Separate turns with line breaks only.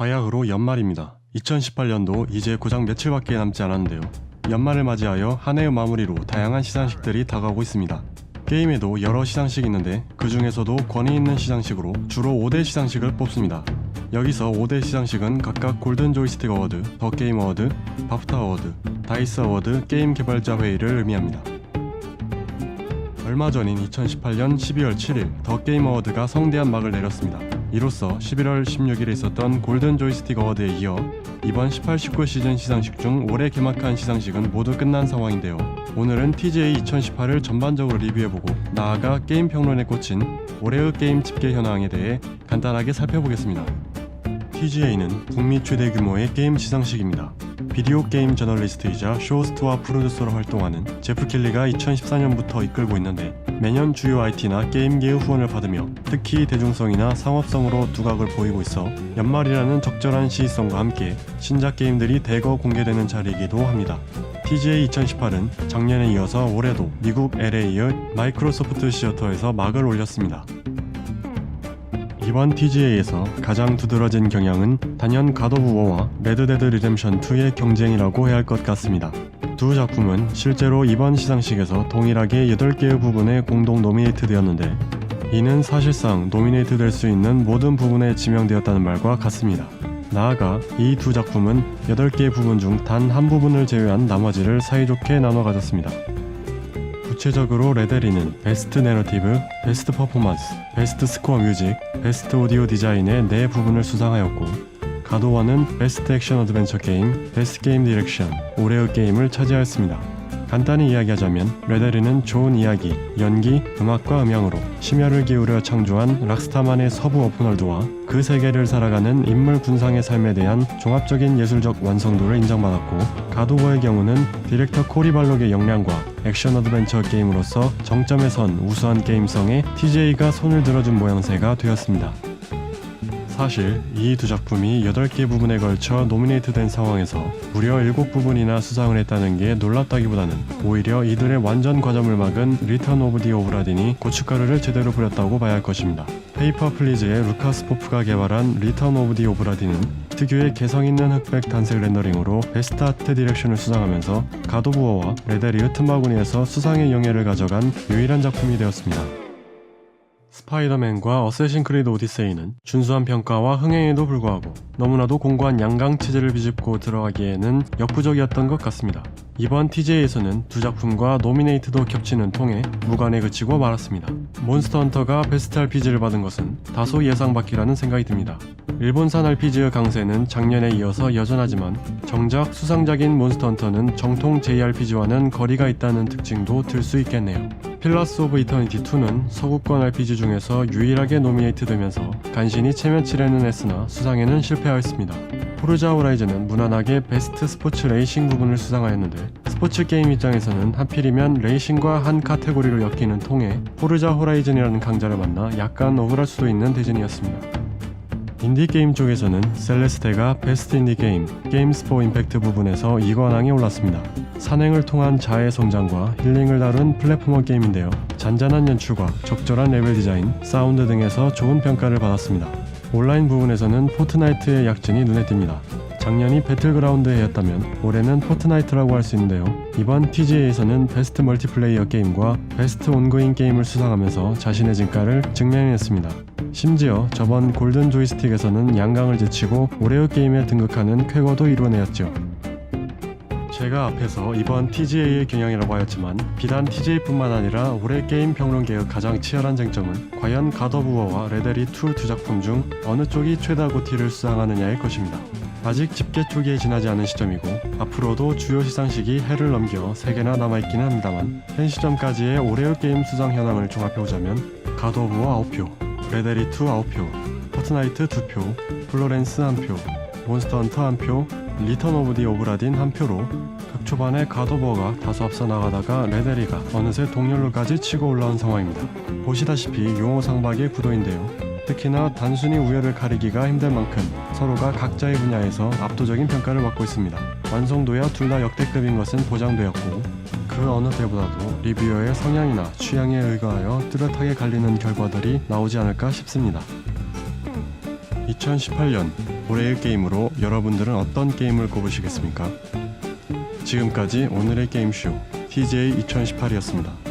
바야흐로 연말입니다. 2018년도 이제 고작 며칠밖에 남지 않았는데요. 연말을 맞이하여 한 해의 마무리로 다양한 시상식들이 다가오고 있습니다. 게임에도 여러 시상식이 있는데 그 중에서도 권위 있는 시상식으로 주로 5대 시상식을 뽑습니다. 여기서 5대 시상식은 각각 골든 조이스틱 어워드, 더 게임 어워드, 바프타 어워드, 다이스 어워드 게임 개발자 회의를 의미합니다. 얼마 전인 2018년 12월 7일 더 게임 어워드가 성대한 막을 내렸습니다. 이로써 11월 16일에 있었던 골든 조이스틱 어워드에 이어 이번 18, 19 시즌 시상식 중 올해 개막한 시상식은 모두 끝난 상황인데요. 오늘은 TGA 2018을 전반적으로 리뷰해보고 나아가 게임 평론에 꽂힌 올해의 게임 집계 현황에 대해 간단하게 살펴보겠습니다. TGA는 북미 최대 규모의 게임 시상식입니다. 비디오 게임 저널리스트이자 쇼호스트와 프로듀서로 활동하는 제프 킬리가 2014년부터 이끌고 있는데 매년 주요 IT나 게임계의 후원을 받으며 특히 대중성이나 상업성으로 두각을 보이고 있어 연말이라는 적절한 시의성과 함께 신작 게임들이 대거 공개되는 자리이기도 합니다. TGA 2018은 작년에 이어서 올해도 미국 LA의 마이크로소프트 시어터에서 막을 올렸습니다. 이번 TGA에서 가장 두드러진 경향은 단연 갓 오브 워와 레드데드 리뎀션 2의 경쟁이라고 해야 할 것 같습니다. 두 작품은 실제로 이번 시상식에서 동일하게 8개의 부분에 공동 노미네이트 되었는데 이는 사실상 노미네이트 될 수 있는 모든 부분에 지명되었다는 말과 같습니다. 나아가 이 두 작품은 8개의 부분 중 단 한 부분을 제외한 나머지를 사이좋게 나눠 가졌습니다. 구체적으로 레데리는 베스트 내러티브, 베스트 퍼포먼스, 베스트 스코어 뮤직, 베스트 오디오 디자인의 네 부분을 수상하였고 가도원은 베스트 액션 어드벤처 게임, 베스트 게임 디렉션, 올해의 게임을 차지하였습니다. 간단히 이야기하자면 레데리는 좋은 이야기, 연기, 음악과 음향으로 심혈을 기울여 창조한 락스타만의 서부 오픈월드와 그 세계를 살아가는 인물 군상의 삶에 대한 종합적인 예술적 완성도를 인정받았고 가도버의 경우는 디렉터 코리 발록의 역량과 액션 어드벤처 게임으로서 정점에 선 우수한 게임성에 TJ가 손을 들어준 모양새가 되었습니다. 사실 이 두 작품이 8개 부분에 걸쳐 노미네이트 된 상황에서 무려 7부분이나 수상을 했다는 게 놀랍다기보다는 오히려 이들의 완전 과점을 막은 리턴 오브 디 오브라딘이 고춧가루를 제대로 뿌렸다고 봐야 할 것입니다. 페이퍼 플리즈의 루카스 포프가 개발한 리턴 오브 디 오브라딘은 특유의 개성 있는 흑백 단색 렌더링으로 베스트 아트 디렉션을 수상하면서 가도부어와 레데리의 틈바구니에서 수상의 영예를 가져간 유일한 작품이 되었습니다. 스파이더맨과 어쌔신 크리드 오디세이는 준수한 평가와 흥행에도 불구하고 너무나도 공고한 양강 체제를 비집고 들어가기에는 역부족이었던 것 같습니다. 이번 TJ에서는 두 작품과 노미네이트도 겹치는 통에 무관에 그치고 말았습니다. 몬스터 헌터가 베스트 RPG를 받은 것은 다소 예상 밖이라는 생각이 듭니다. 일본산 RPG의 강세는 작년에 이어서 여전하지만 정작 수상작인 몬스터 헌터는 정통 JRPG와는 거리가 있다는 특징도 들 수 있겠네요. 필러스 오브 이터니티 2는 서구권 RPG 중에서 유일하게 노미네이트 되면서 간신히 체면치레는 했으나 수상에는 실패하였습니다. 포르자 호라이즌은 무난하게 베스트 스포츠 레이싱 부분을 수상하였는데 스포츠 게임 입장에서는 하필이면 레이싱과 한 카테고리로 엮이는 통에 포르자 호라이즌이라는 강자를 만나 약간 억울할 수도 있는 대진이었습니다. 인디 게임 쪽에서는 셀레스테가 베스트 인디 게임, 게임스 포 임팩트 부분에서 2관왕에 올랐습니다. 산행을 통한 자해 성장과 힐링을 다룬 플랫포머 게임인데요. 잔잔한 연출과 적절한 레벨 디자인, 사운드 등에서 좋은 평가를 받았습니다. 온라인 부분에서는 포트나이트의 약진이 눈에 띕니다. 작년이 배틀그라운드해였다면 올해는 포트나이트라고 할 수 있는데요. 이번 TGA에서는 베스트 멀티플레이어 게임과 베스트 온고잉 게임을 수상하면서 자신의 진가를 증명했습니다. 심지어 저번 골든 조이스틱에서는 양강을 제치고 올해의 게임에 등극하는 쾌거도 이뤄내었죠. 제가 앞에서 이번 TGA의 경향이라고 하였지만 비단 TGA뿐만 아니라 올해 게임 평론계의 가장 치열한 쟁점은 과연 가더부어와 레데리 2 두 작품 중 어느 쪽이 최다 고티를 수상하느냐일 것입니다. 아직 집계 초기에 지나지 않은 시점이고 앞으로도 주요 시상식이 해를 넘겨 3개나 남아있기는 합니다만 현 시점까지의 올해의 게임 수상 현황을 종합해보자면 가더부어 9표, 레데리 2 9표, 포트나이트 2표, 플로렌스 1표, 몬스터 헌터 1표, 리턴 오브 디 오브라딘 한 표로 극초반에 가도버가 다소 앞서 나가다가 레데리가 어느새 동률로까지 치고 올라온 상황입니다. 보시다시피 용어 상박의 구도인데요. 특히나 단순히 우열을 가리기가 힘들 만큼 서로가 각자의 분야에서 압도적인 평가를 받고 있습니다. 완성도야 둘 다 역대급인 것은 보장되었고 그 어느 때보다도 리뷰어의 성향이나 취향에 의거하여 뚜렷하게 갈리는 결과들이 나오지 않을까 싶습니다. 2018년 올해의 게임으로 여러분들은 어떤 게임을 꼽으시겠습니까? 지금까지 오늘의 게임쇼 TJ 2018이었습니다.